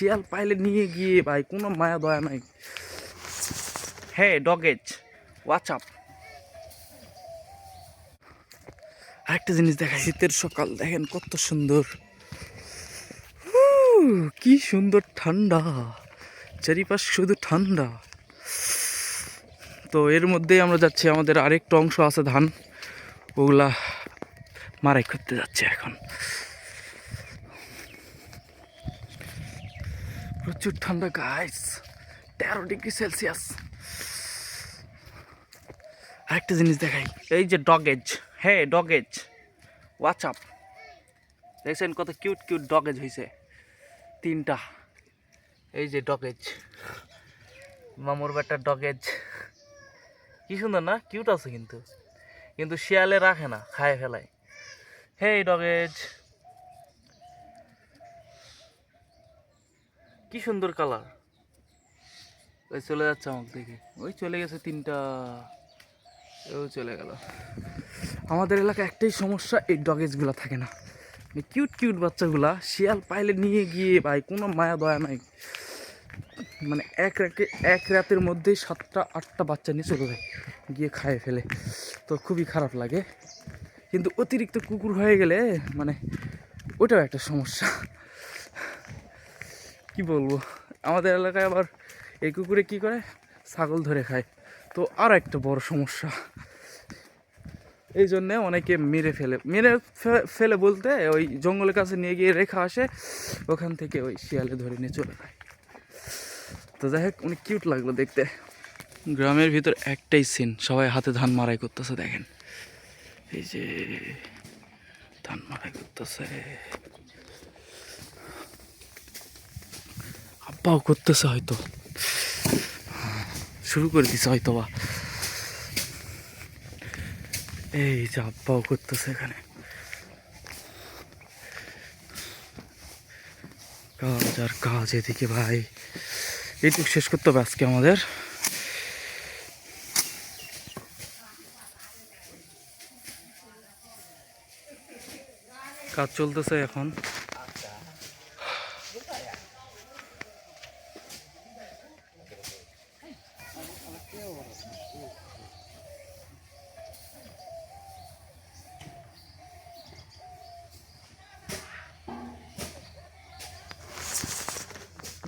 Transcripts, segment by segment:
শিয়াল পাইলে নিয়ে গিয়ে ভাই, কোনো মায়া দয়া নাই। হ্যাঁ ডগেজ হোয়াটসঅ্যাপ আরেকটা জিনিস দেখা শীতের সকাল, দেখেন কত সুন্দর। কি সুন্দর ঠান্ডা। চারিপাশ শুধু ঠান্ডা। তো এর মধ্যেই আমরা যাচ্ছি, আমাদের আরেকটা অংশ আছে ধান। ওগুলা মারাই করতে যাচ্ছে এখন। প্রচুর ঠান্ডা গাইস তেরো ডিগ্রি সেলসিয়াস। আরেকটা জিনিস দেখাই। এই যে ডগেজ হ্যাঁ ডগেজ হোয়াটসঅ্যাপ দেখছেন কত কিউট কিউট ডগেজ হয়েছে তিনটা। এই যে ডগেজ মামুর বেটার ডগেজ কি সুন্দর না? কিউট আছে কিন্তু। কিন্তু শিয়ালে রাখে না, খায় ফেলায়। হে ডগেজ কি সুন্দর কালার? ওই চলে যাচ্ছে আমাকে দেখে। ওই চলে গেছে তিনটা। ও চলে গেল। আমাদের এলাকা একটাই সমস্যা, এই ডগেজগুলো থাকে না। কিউট কিউট বাচ্চাগুলা শিয়াল পাইলে নিয়ে গিয়ে ভাই, কোনো মায়া, দয়া নাই। মানে এক রাতে, এক রাতের মধ্যেই সাতটা, আটটা বাচ্চা নিয়ে চলে যায়, গিয়ে খায় ফেলে। তো খুবই খারাপ লাগে। কিন্তু অতিরিক্ত কুকুর হয়ে গেলে মানে ওটাও একটা সমস্যা। কি বলব? আমাদের এলাকায় আবার এই কুকুরে কি করে? ছাগল ধরে খায়। তো আর একটা বড় সমস্যা। এই জন্যে অনেকে মেরে ফেলে। মেরে ফেলে বলতে ওই জঙ্গলের কাছে নিয়ে গিয়ে রেখা আসে, ওখান থেকে ওই শিয়ালে ধরে নিয়ে চলে যায়। তো যাই হোক, অনেক কিউট লাগল দেখতে। গ্রামের ভিতর একটাই সিন সবাই হাতে ধান মারাই করতেছে, দেখেন। এই যে, ধান মারাই করতেছে। আব্বাও করতেছে হয়তো। শুরু করে দিছে হয়তো বা। এই যে আব্বাও করতেছে এখানে। কাজ আর কাজ এদিকে ভাই। এইটুকু শেষ করতে হবে আজকে আমাদের। কাজ চলতেছে এখন।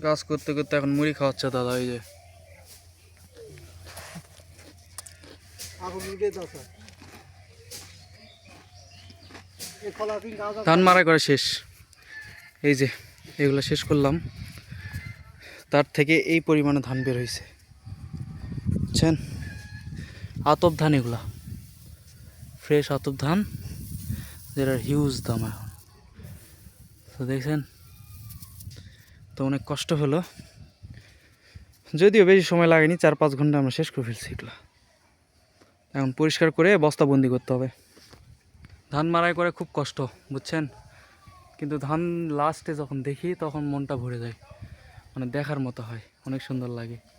কাজ করতে করতে এখন মুড়ি খাওয়াচ্ছে দাদা যে। এই গাছ ধান মারা করে শেষ। এই যে এগুলো শেষ করলাম। তার থেকে এই পরিমাণে ধান বের হয়েছে। বুঝছেন আতপ ধান এগুলা। ফ্রেশ আতপ ধান, যেটার হিউজ দাম এখন। তো দেখছেন, তো অনেক কষ্ট হলো। যদিও বেশি সময় লাগেনি চার পাঁচ ঘণ্টা আমরা শেষ করে ফেলছি এগুলো। এখন পরিষ্কার করে বস্তাবন্দি করতে হবে। ধান মারাই করে খুব কষ্ট, বুঝছেন? কিন্তু ধান লাস্টে যখন দেখি, তখন মনটা ভরে যায়। মানে দেখার মতো হয়, অনেক সুন্দর লাগে।